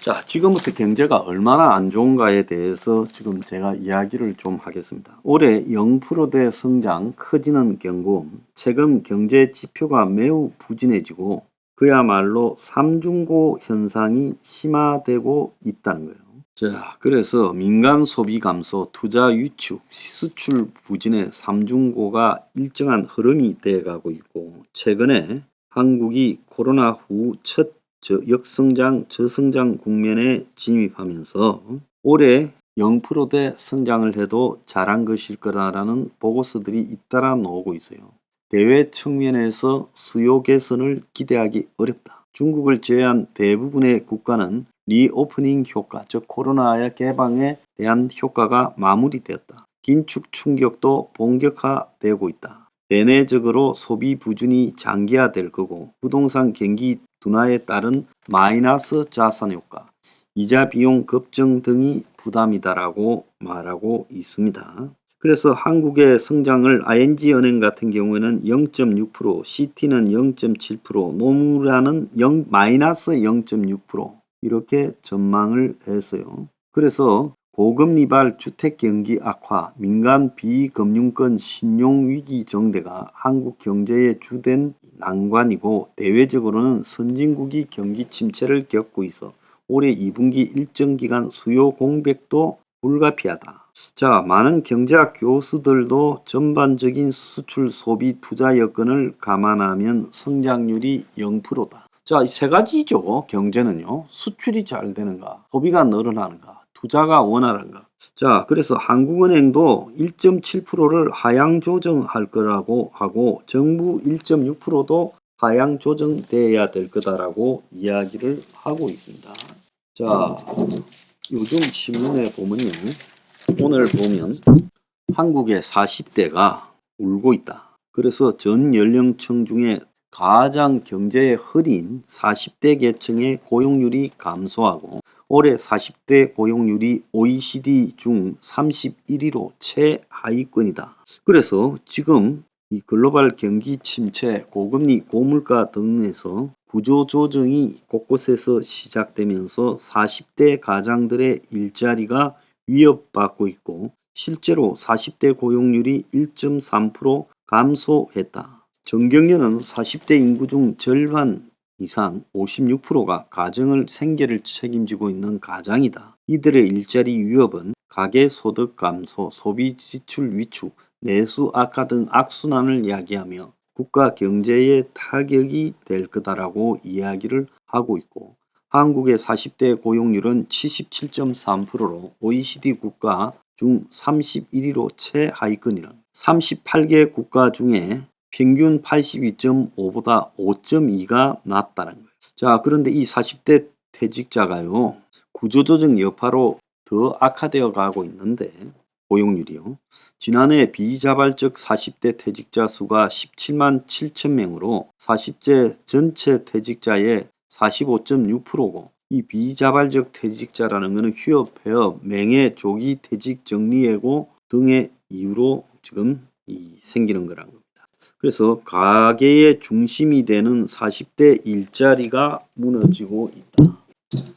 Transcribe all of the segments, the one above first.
자, 지금부터 경제가 얼마나 안 좋은가에 대해서 지금 제가 이야기를 좀 하겠습니다. 올해 0%대 성장, 커지는 경고음, 최근 경제 지표가 매우 부진해지고 그야말로 삼중고 현상이 심화되고 있다는 거예요. 자, 그래서 민간 소비 감소, 투자 위축, 수출 부진의 삼중고가 일정한 흐름이 되어가고 있고 최근에 한국이 코로나 후 첫 역성장, 저성장 국면에 진입하면서 올해 0%대 성장을 해도 잘한 것일 거다라는 보고서들이 잇따라 나오고 있어요. 대외 측면에서 수요 개선을 기대하기 어렵다. 중국을 제외한 대부분의 국가는 리오프닝 효과, 즉 코로나의 개방에 대한 효과가 마무리되었다. 긴축 충격도 본격화되고 있다. 대내적으로 소비 부진이 장기화될 거고 부동산 경기 둔화에 따른 마이너스 자산 효과, 이자 비용 급증 등이 부담이다라고 말하고 있습니다. 그래서 한국의 성장을 ING 은행 같은 경우에는 0.6%, CT는 0.7%, 노무라는 0, 마이너스 0.6% 이렇게 전망을 했어요. 그래서 고금리발 주택 경기 악화, 민간 비금융권 신용 위기 정대가 한국 경제의 주된 난관이고 대외적으로는 선진국이 경기 침체를 겪고 있어 올해 2분기 일정 기간 수요 공백도 불가피하다. 자, 많은 경제학 교수들도 전반적인 수출 소비 투자 여건을 감안하면 성장률이 0%다. 자, 이 세 가지죠. 경제는요. 수출이 잘 되는가, 소비가 늘어나는가, 투자가 원활한가. 자, 그래서 한국은행도 1.7%를 하향 조정할 거라고 하고 정부 1.6%도 하향 조정돼야 될 거다라고 이야기를 하고 있습니다. 자, 요즘 신문에 보면요. 오늘 보면 한국의 40대가 울고 있다. 그래서 전 연령층 중에 가장 경제에 흐린 40대 계층의 고용률이 감소하고 올해 40대 고용률이 OECD 중 31위로 최하위권이다. 그래서 지금 이 글로벌 경기 침체, 고금리, 고물가 등에서 구조 조정이 곳곳에서 시작되면서 40대 가장들의 일자리가 위협받고 있고 실제로 40대 고용률이 1.3% 감소했다. 정경련은 40대 인구 중 절반 이상 56%가 가정을 생계를 책임지고 있는 가장이다. 이들의 일자리 위협은 가계 소득 감소, 소비 지출 위축, 내수 악화 등 악순환을 야기하며 국가 경제에 타격이 될 거다라고 이야기를 하고 있고 한국의 40대 고용률은 77.3%로 OECD 국가 중 31위로 최하위권이라 38개 국가 중에 평균 82.5보다 5.2가 낮다는 거예요. 자, 그런데 이 40대 퇴직자가요, 구조조정 여파로 더 악화되어 가고 있는데, 고용률이요. 지난해 비자발적 40대 퇴직자 수가 17만 7천 명으로 40대 전체 퇴직자의 45.6%고 이 비자발적 퇴직자라는 것은 휴업, 폐업, 맹해, 조기 퇴직 정리해고 등의 이유로 지금 이 생기는 거라는 겁니다. 그래서 가계의 중심이 되는 40대 일자리가 무너지고 있다.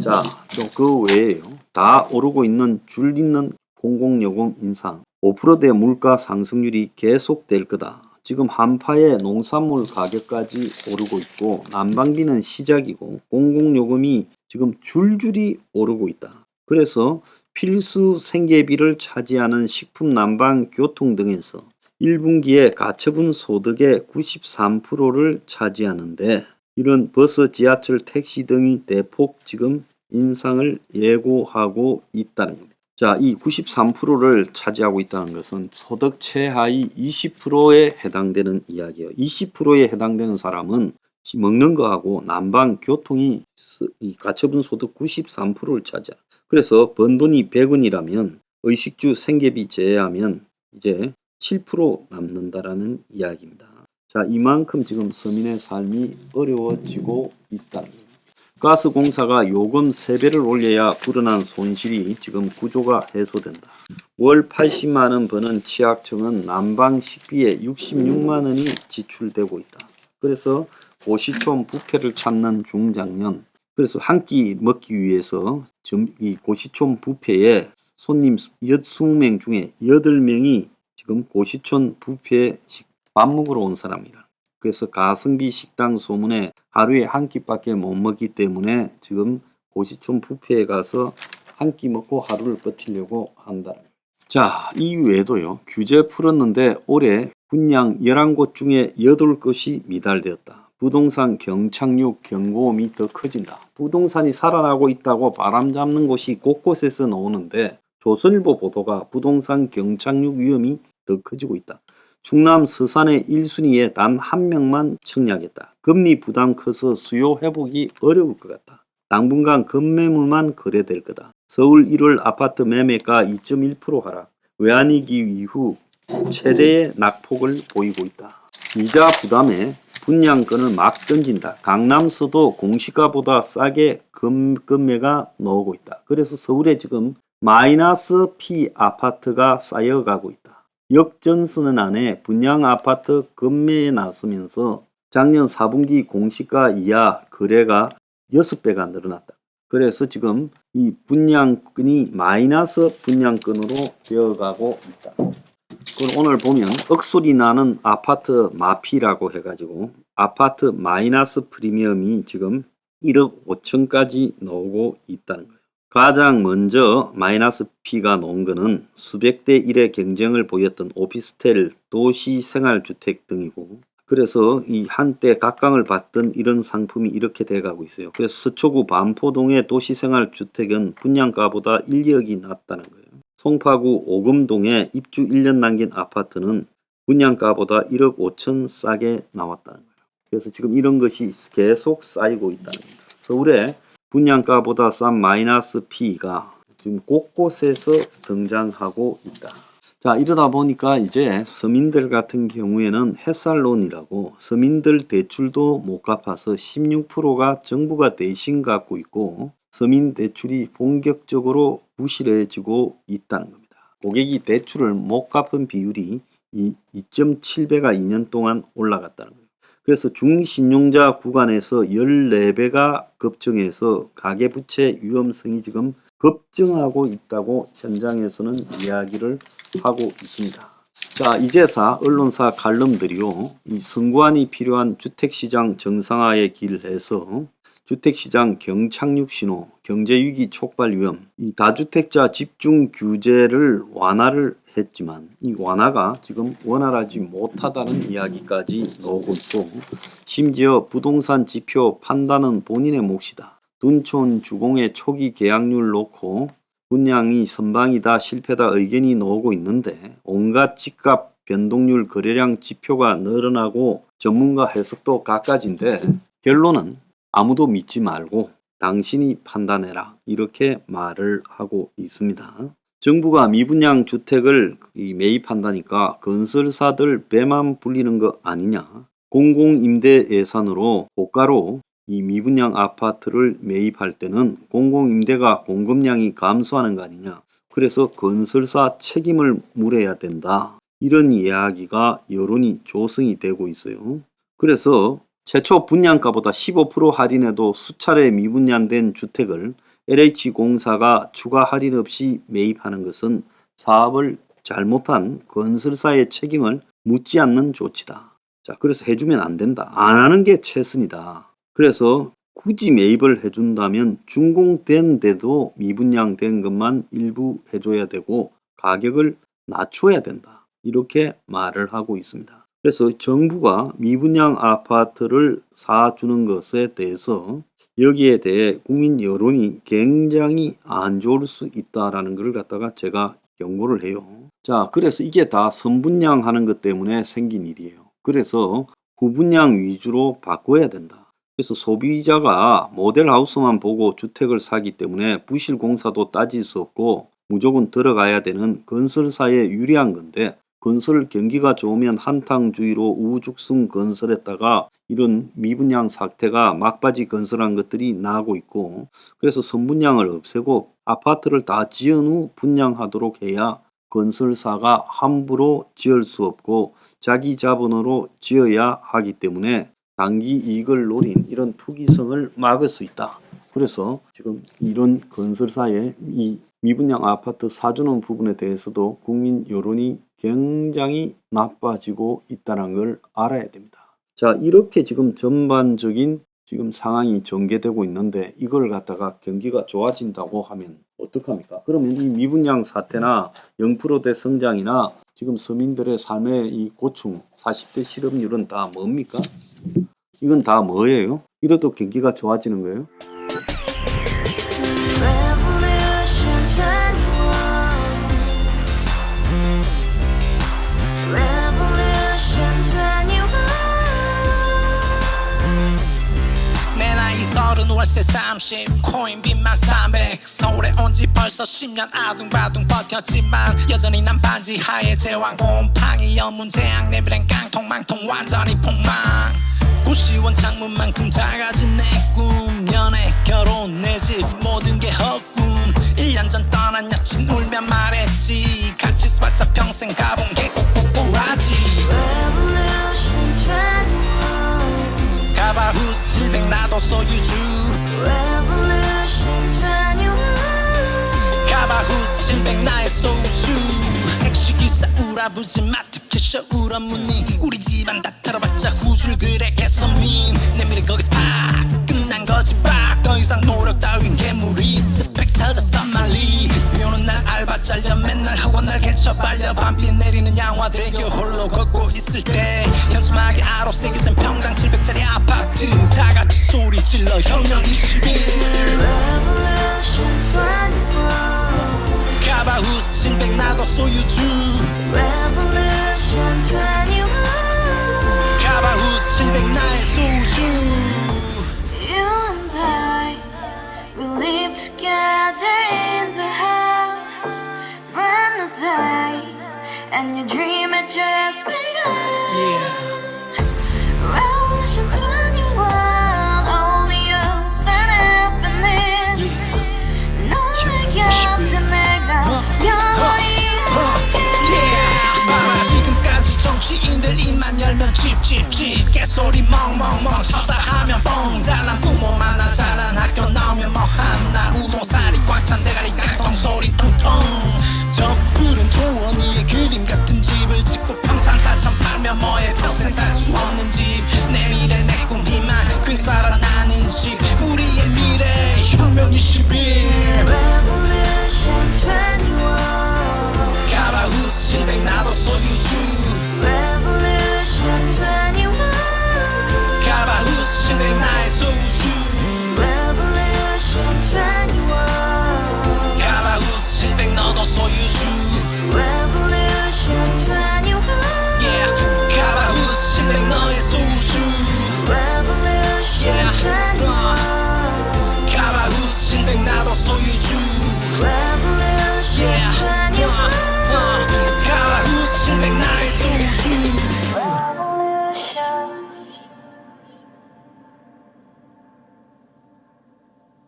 자, 또그 외에요. 다 오르고 있는 줄 있는 공공요금 인상, 5%대 물가 상승률이 계속될 거다. 지금 한파에 농산물 가격까지 오르고 있고 난방비는 시작이고 공공요금이 지금 줄줄이 오르고 있다. 그래서 필수 생계비를 차지하는 식품, 난방, 교통 등에서 1분기에 가처분 소득의 93%를 차지하는데 이런 버스, 지하철, 택시 등이 대폭 지금 인상을 예고하고 있다는 겁니다. 자, 이 93%를 차지하고 있다는 것은 소득 최하위 20%에 해당되는 이야기예요. 20%에 해당되는 사람은 먹는 거하고 난방, 교통이 이 가처분 소득 93%를 차지하. 그래서 번 돈이 100원이라면 의식주 생계비 제외하면 이제 7% 남는다라는 이야기입니다. 자, 이만큼 지금 서민의 삶이 어려워지고 있다. 가스공사가 요금 3배를 올려야 불어난 손실이 지금 구조가 해소된다. 월 80만원 버는 치약청은 난방 식비에 66만원이 지출되고 있다. 그래서 고시촌 부패를 찾는 중장년 그래서 한 끼 먹기 위해서 점, 이 고시촌 뷔페에 손님 20명 중에 8명이 지금 고시촌 식- 밥 먹으러 온 사람이라. 그래서 가성비 식당 소문에 하루에 한 끼밖에 못 먹기 때문에 지금 고시촌 뷔페에 가서 한 끼 먹고 하루를 버티려고 한다. 자, 이 외에도요. 규제 풀었는데 올해 분양 11곳 중에 8곳이 미달되었다. 부동산 경착륙 경고음이 더 커진다. 부동산이 살아나고 있다고 바람 잡는 곳이 곳곳에서 나오는데 조선일보 보도가 부동산 경착륙 위험이 더 커지고 있다. 충남 서산의 1순위에 단 한 명만 청약했다. 금리 부담 커서 수요 회복이 어려울 것 같다. 당분간 급매물만 거래될 거다. 서울 1월 아파트 매매가 2.1% 하락. 외환위기 이후 최대의 낙폭을 보이고 있다. 이자 부담에 분양권을 막 던진다. 강남서도 공시가보다 싸게 금, 금매가 나오고 있다. 그래서 서울에 지금 마이너스 P 아파트가 쌓여가고 있다. 역전선언 안에 분양 아파트 금매에 나서면서 작년 4분기 공시가 이하 거래가 6배가 늘어났다. 그래서 지금 이 분양권이 마이너스 분양권으로 되어가고 있다. 그럼 오늘 보면 억소리 나는 아파트 마피라고 해가지고 아파트 마이너스 프리미엄이 지금 1억 5천까지 나오고 있다는 거예요. 가장 먼저 마이너스 P가 나온 거는 수백 대 1의 경쟁을 보였던 오피스텔, 도시 생활주택 등이고 그래서 이 한때 각광을 받던 이런 상품이 이렇게 돼가고 있어요. 그래서 서초구 반포동의 도시생활주택은 분양가보다 1억이 낮다는 거예요. 송파구 오금동의 입주 1년 남긴 아파트는 분양가보다 1억 5천 싸게 나왔다는 거예요. 그래서 지금 이런 것이 계속 쌓이고 있다는 겁니다. 서울에 분양가보다 싼 마이너스 P가 지금 곳곳에서 등장하고 있다. 자, 이러다 보니까 이제 서민들 같은 경우에는 햇살론이라고 서민들 대출도 못 갚아서 16%가 정부가 대신 갚고 있고 서민 대출이 본격적으로 부실해지고 있다는 겁니다. 고객이 대출을 못 갚은 비율이 이 2.7배가 2년 동안 올라갔다는 거예요. 그래서 중신용자 구간에서 14배가 급증해서 가계부채 위험성이 지금 급증하고 있다고 현장에서는 이야기를 하고 있습니다. 자, 이제사 언론사 칼럼들이요. 이 선관이 필요한 주택시장 정상화에 기일해서 주택시장 경착륙 신호, 경제위기 촉발 위험, 이 다주택자 집중 규제를 완화를 했지만 이 완화가 지금 원활하지 못하다는 이야기까지 나오고 있고 심지어 부동산 지표 판단은 본인의 몫이다. 둔촌 주공의 초기 계약률 놓고 분양이 선방이다 실패다 의견이 나오고 있는데 온갖 집값 변동률 거래량 지표가 늘어나고 전문가 해석도 각가지인데 결론은 아무도 믿지 말고 당신이 판단해라 이렇게 말을 하고 있습니다. 정부가 미분양 주택을 이 매입한다니까 건설사들 배만 불리는 거 아니냐? 공공임대 예산으로 고가로 이 미분양 아파트를 매입할 때는 공공임대가 공급량이 감소하는 거 아니냐? 그래서 건설사 책임을 물어야 된다. 이런 이야기가 여론이 조성이 되고 있어요. 그래서 최초 분양가보다 15% 할인해도 수차례 미분양된 주택을 LH공사가 추가 할인 없이 매입하는 것은 사업을 잘못한 건설사의 책임을 묻지 않는 조치다. 자, 그래서 해주면 안 된다. 안 하는 게 최선이다. 그래서 굳이 매입을 해준다면 준공된 데도 미분양된 것만 일부 해줘야 되고 가격을 낮춰야 된다. 이렇게 말을 하고 있습니다. 그래서 정부가 미분양 아파트를 사주는 것에 대해서 여기에 대해 국민 여론이 굉장히 안 좋을 수 있다라는 걸 갖다가 제가 경고를 해요. 자, 그래서 이게 다 선분양 하는 것 때문에 생긴 일이에요. 그래서 후분양 위주로 바꿔야 된다. 그래서 소비자가 모델하우스만 보고 주택을 사기 때문에 부실공사도 따질 수 없고 무조건 들어가야 되는 건설사에 유리한 건데 건설 경기가 좋으면 한탕주의로 우죽순 건설했다가 이런 미분양 사태가 막바지 건설한 것들이 나고 있고 그래서 선분양을 없애고 아파트를 다 지은 후 분양하도록 해야 건설사가 함부로 지을 수 없고 자기 자본으로 지어야 하기 때문에 단기 이익을 노린 이런 투기성을 막을 수 있다. 그래서 지금 이런 건설사의 이 미분양 아파트 사주는 부분에 대해서도 국민 여론이 굉장히 나빠지고 있다는 걸 알아야 됩니다. 자, 이렇게 지금 전반적인 지금 상황이 전개되고 있는데 이걸 갖다가 경기가 좋아진다고 하면 어떡합니까? 그러면 이 미분양 사태나 0%대 성장이나 지금 서민들의 삶의 이 고충, 40대 실업률은 다 뭡니까? 이건 다 뭐예요? 이래도 경기가 좋아지는 거예요? 월세 30 코인 빚만 300 서울에 온 지 벌써 10년 아둥바둥 버텼지만 여전히 난 반지 하에 제왕 곰팡이 연문 재앙 내비랑 깡통 망통 완전히 폭망. 고시원 창문만큼 작아진 내꿈. 연애 결혼 내 집 모든 게 헛꿈. 1년 전 떠난 여친 울며 말했지. 같이 살자 평생 가본 게 꼭꼭꼭하지. Revolution 21 가봐 후스 700 나도 소유주 택시기사 우라부지 마트캐셔 울어문니 우리 집안 다 털어봤자 후줄 그래 개선민 내 미래 거기서 팍 끝난 거지 팍더 이상 노력 따윈 괴물이 스펙 찾아서 말리. 비오는 날 알바 잘려 맨날 학원 날 개쳐 빨려. 밤비 내리는 양화대교 홀로 걷고 있을 때 현수막에 새겨진 평당 700짜리 아파트. 다 같이 소리 질러. 혁명 21 Revolution 21 가봐 후스 700 나도 소유주 Revolution 21 가봐 후스 700 나의 소주 You and I, we live together in the house, brand new day, and your dream had just begun. yeah.